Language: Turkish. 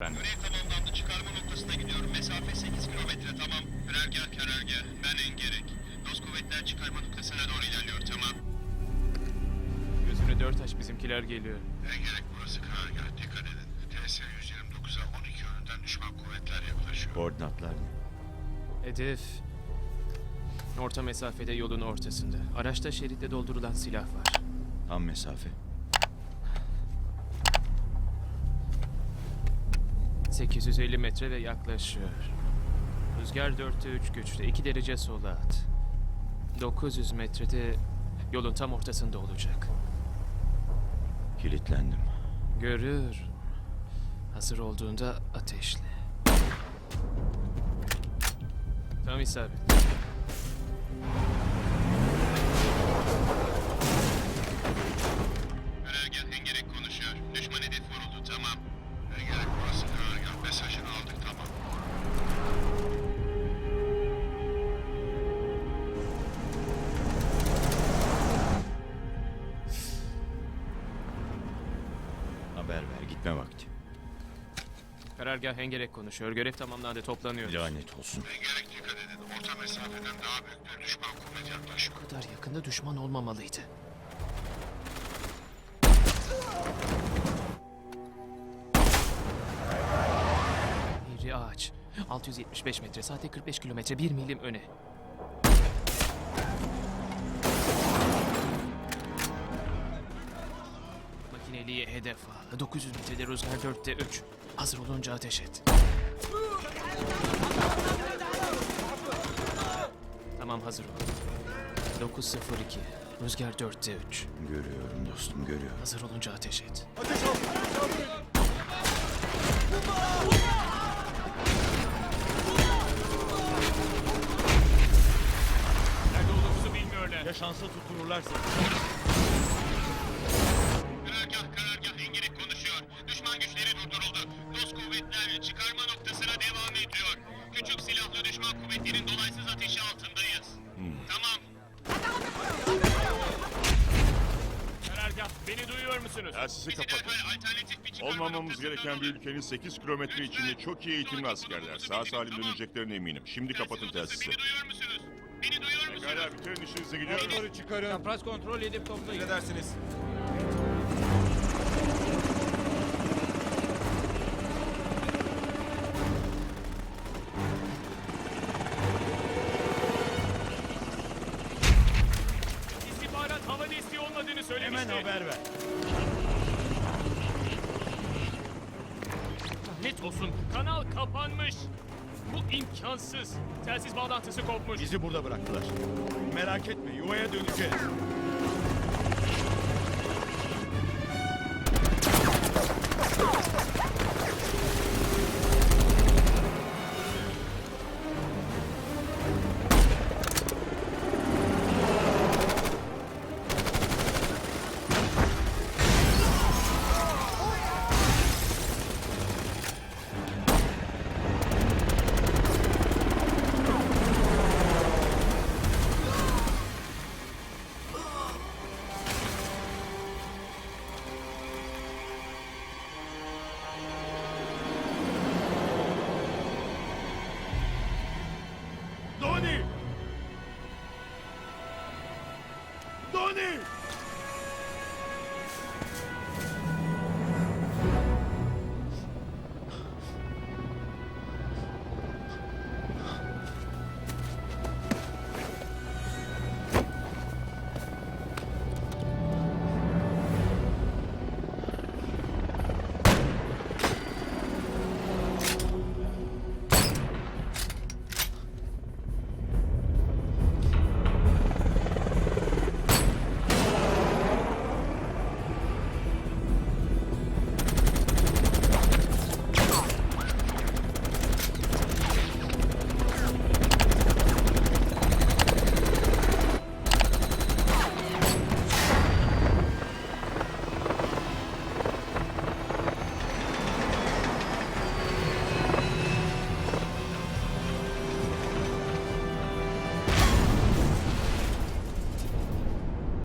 Ben Görev tamamlandı. Çıkarma noktasına gidiyorum. Mesafe 8 kilometre. Tamam. Karargah karargah. Ben en gerek. Dost kuvvetler çıkarma noktasına doğru ilerliyor. Tamam. Gözünü dört aç bizimkiler geliyor. En gerek burası karargah. Dikkat edin. TS 129'a 12 yönünden düşman kuvvetler yaklaşıyor. koordinatlar ne? Hedef orta mesafede yolun ortasında. Araçta şeritte doldurulan silah var. Tam mesafe. 850 metre ve yaklaşıyor. Rüzgar 4'te 3 güçte. 2 derece sola at. 900 metrede yolun tam ortasında olacak. Kilitlendim. Görür. Hazır olduğunda ateşle. Tam isabet. Gitme vakti. Karargah Hengerek konuşuyor. Görev tamamlandı. Toplanıyoruz. Lanet olsun. En gerek dikkat edin. Orta mesafeden daha büyük bir düşman kuvvet yaklaşıyor. Bu kadar yakında düşman olmamalıydı. Biri ağaç. 675 metre, saatte 45 kilometre, 1 milim öne. Makineliğe hedef al. 900 metrede rüzgar 4'te 3. Hazır olunca ateş et. Tamam hazır ol. 902. Rüzgar 4'te 3. Görüyorum dostum görüyorum. Hazır olunca ateş et. Nerede olduğumuzu bilmiyorlar. Ya şansa tutunurlarsa? Güçleri durduruldu. Dost kuvvetler çıkarma noktasına devam ediyor. Küçük silahlı düşman kuvvetlerin dolaysız ateşi altındayız. Tamam. Karargah beni duyuyor musunuz? Telsizi Bizi kapatın. derhal alternatif bir çıkarma Olmamamız noktasına gereken bir ülkenin 8 kilometre içinde çok iyi eğitimli askerler. Sağ salim döneceklerine eminim. Şimdi kapatın Telsiz telsizi. odası, Beni duyuyor musunuz? Beni duyuyor musunuz? Pekala bitirin işinize gidiyoruz. çıkarın. Çapraz kontrol edip toplayın. Edersiniz. İstihbarat Hemen haber ver. Lanet olsun. Kanal kapanmış. Bu imkansız. Telsiz bağlantısı kopmuş. Bizi burada bıraktılar. Merak etme yuvaya döneceğiz. よう